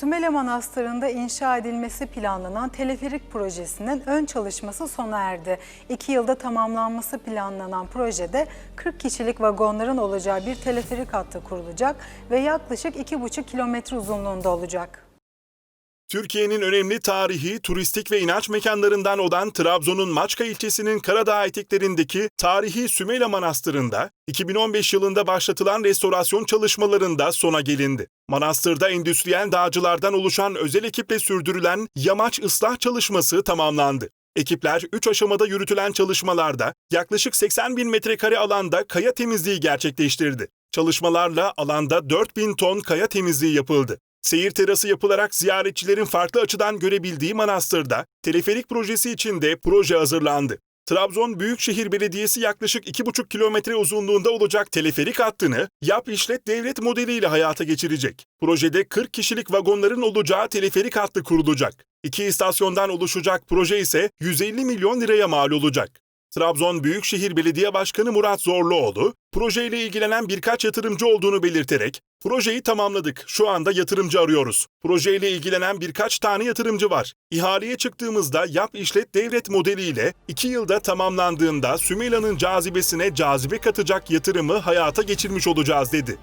Sümele Manastırı'nda inşa edilmesi planlanan teleferik projesinin ön çalışması sona erdi. İki yılda tamamlanması planlanan projede 40 kişilik vagonların olacağı bir teleferik hattı kurulacak ve yaklaşık 2,5 kilometre uzunluğunda olacak. Türkiye'nin önemli tarihi, turistik ve inanç mekanlarından olan Trabzon'un Maçka ilçesinin Karadağ eteklerindeki tarihi Sümeyla Manastırı'nda 2015 yılında başlatılan restorasyon çalışmalarında sona gelindi. Manastırda endüstriyel dağcılardan oluşan özel ekiple sürdürülen yamaç ıslah çalışması tamamlandı. Ekipler 3 aşamada yürütülen çalışmalarda yaklaşık 80 bin metrekare alanda kaya temizliği gerçekleştirdi. Çalışmalarla alanda 4 bin ton kaya temizliği yapıldı. Seyir terası yapılarak ziyaretçilerin farklı açıdan görebildiği manastırda teleferik projesi için de proje hazırlandı. Trabzon Büyükşehir Belediyesi yaklaşık 2,5 kilometre uzunluğunda olacak teleferik hattını yap işlet devlet modeliyle hayata geçirecek. Projede 40 kişilik vagonların olacağı teleferik hattı kurulacak. İki istasyondan oluşacak proje ise 150 milyon liraya mal olacak. Trabzon Büyükşehir Belediye Başkanı Murat Zorluoğlu, projeyle ilgilenen birkaç yatırımcı olduğunu belirterek, projeyi tamamladık, şu anda yatırımcı arıyoruz. Projeyle ilgilenen birkaç tane yatırımcı var. İhaleye çıktığımızda yap işlet devlet modeliyle 2 yılda tamamlandığında Sümeyla'nın cazibesine cazibe katacak yatırımı hayata geçirmiş olacağız dedi.